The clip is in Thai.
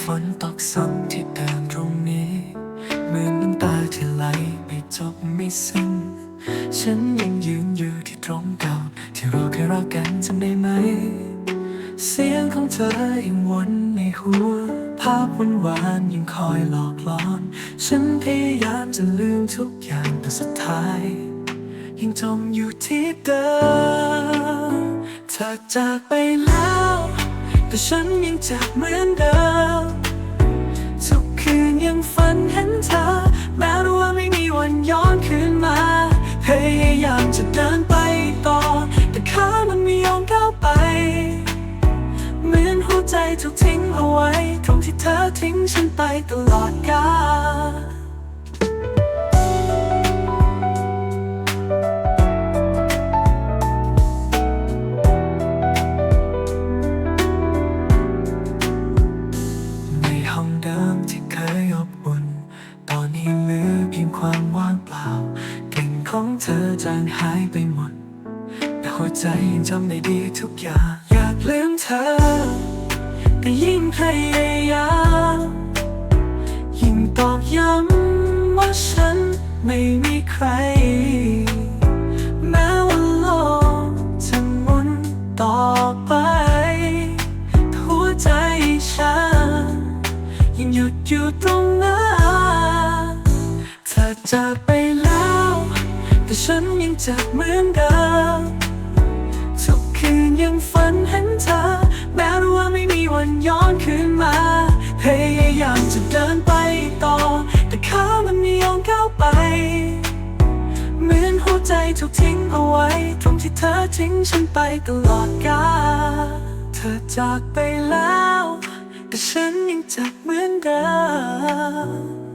ฝนตกซ้ำที่เดินตรงนี้เหมือนน้ำตาที่ไหลไม่จบไม่สิ้นฉันยังยืนอยู่ที่ตรงเก่า ที่เราเคยรักกันจำได้ไหม เสียงของเธอยังวนในหัว ภาพวันวานยังคอยหลอกหลอน ฉันพยายามจะลืมทุกอย่างแต่สุดท้าย ยังจมอยู่ที่เดิมเธอจากไปแล้ว แต่ฉันยังจ็บเหมือนเดิมทุกคืนยังฝันเห็นเธอ แม้รู้ว่าไม่มีวันย้อนคืนมา พยายามจะเดินไปต่อ แต่ขามันไม่ยอมก้าวไป เหมือนหัวใจถูกทิ้งเอาไว้ ตรงที่เธอทิ้งฉันไปตลอดกาล จางหายไปหมด แต่หัวใจยังจำได้ดีทุกอย่าง อยากลืมเธอ แต่ยิ่งพยายามยิ่งตอกย้ำว่าฉันไม่มีใคร แม้ว่าโลกจะหมุนต่อไปหัวใจฉันยังหยุดอยู่ตรงนั้นเธอจากไป แต่ฉันยังเจ็บเหมือนเดิมทุกคืนยังฝันเห็นเธอ แม้รู้ว่าไม่มีวันย้อนคืนมา พยายามจะเดินไปต่อ แต่ขามันไม่ยอมก้าวไป เหมือนหัวใจถูกทิ้งเอาไว้ ตรงที่เธอทิ้งฉันไปตลอดกาลเธอจากไปแล้ว แต่ฉันยังเจ็บเหมือนเดิม